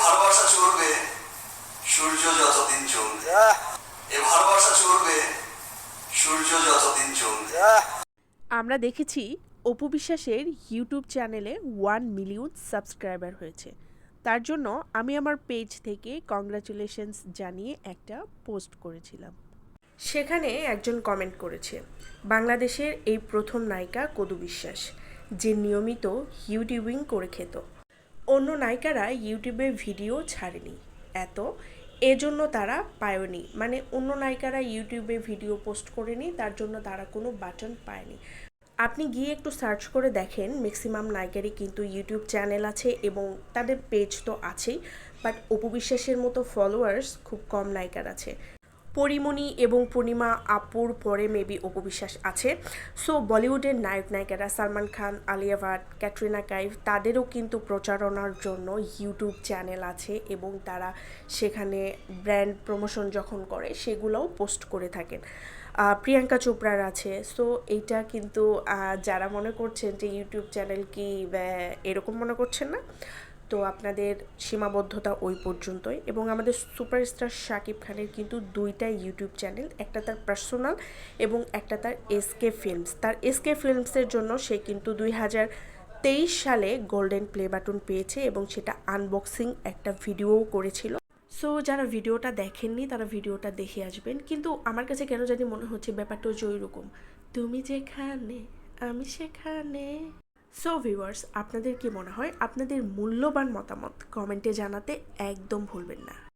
ভালোবাসা চলবে সূর্য যতদিন চলবে। এ ভালোবাসা চলবে সূর্য যতদিন চলবে। আমরা দেখেছি অপু বিশ্বাসের ইউটিউব চ্যানেলে ওয়ান মিলিয়ন সাবস্ক্রাইবার হয়েছে। তার জন্য আমি আমার পেজ থেকে কংগ্রাচুলেশনস জানিয়ে একটা পোস্ট করেছিলাম। সেখানে একজন কমেন্ট করেছে বাংলাদেশের এই প্রথম নায়িকা কদু বিশ্বাস যে নিয়মিত ইউটিউবিং করে খেত। অন্য নায়িকারা ইউটিউবে ভিডিও ছাড়েনি। এত, এজন্য তারা পায়নি। মানে অন্য নায়িকারা ইউটিউবে ভিডিও পোস্ট করেনি, তার জন্য তারা কোনো বাটন পায়নি। আপনি গিয়ে একটু সার্চ করে দেখেন, ম্যাক্সিমাম নায়িকারই কিন্তু ইউটিউব চ্যানেল আছে এবং তাদের পেজ তো আছেই, বাট অপবিশ্বাসের মতো ফলোয়ার্স খুব কম নায়িকার আছে। পরিমণি এবং পূর্ণিমা আপুর পরে মেবি অপবিশ্বাস আছে। সো বলিউডের নায়ক, নায়িকারা সালমান খান, আলিয়া ভাট, ক্যাটরিনা কাইফ, তাদেরও কিন্তু প্রচারণার জন্য ইউটিউব চ্যানেল আছে এবং তারা সেখানে ব্র্যান্ড প্রমোশন যখন করে, সেগুলোও পোস্ট করে থাকেন। প্রিয়াঙ্কা চোপড়ার আছে। সো এইটা কিন্তু যারা মনে করছেন যে ইউটিউব চ্যানেল কি এরকম মনে করছেন না? তো আপনাদের সীমাবদ্ধতা ওই পর্যন্তই এবং আমাদের সুপারস্টার শাকিব খানের কিন্তু দুইটা ইউটিউব চ্যানেল, একটা তার পার্সোনাল এবং একটা তার এসকে ফিল্মস। তার এসকে ফিল্মসের জন্য সে কিন্তু দুই হাজার তেইশ সালে গোল্ডেন প্লে বাটন পেয়েছে এবং সেটা আনবক্সিং একটা ভিডিওও করেছিল। সো যারা ভিডিওটা দেখেননি, তারা ভিডিওটা দেখে আসবেন। কিন্তু আমার কাছে কেন জানি মনে হচ্ছে ব্যাপারটা ওই রকম। তুমি যেখানে, আমি সেখানে। সো ভিউয়ার্স আপনাদের কি মনে হয়? আপনাদের মূল্যবান মতামত কমেন্টে জানাতে একদম ভুলবেন না।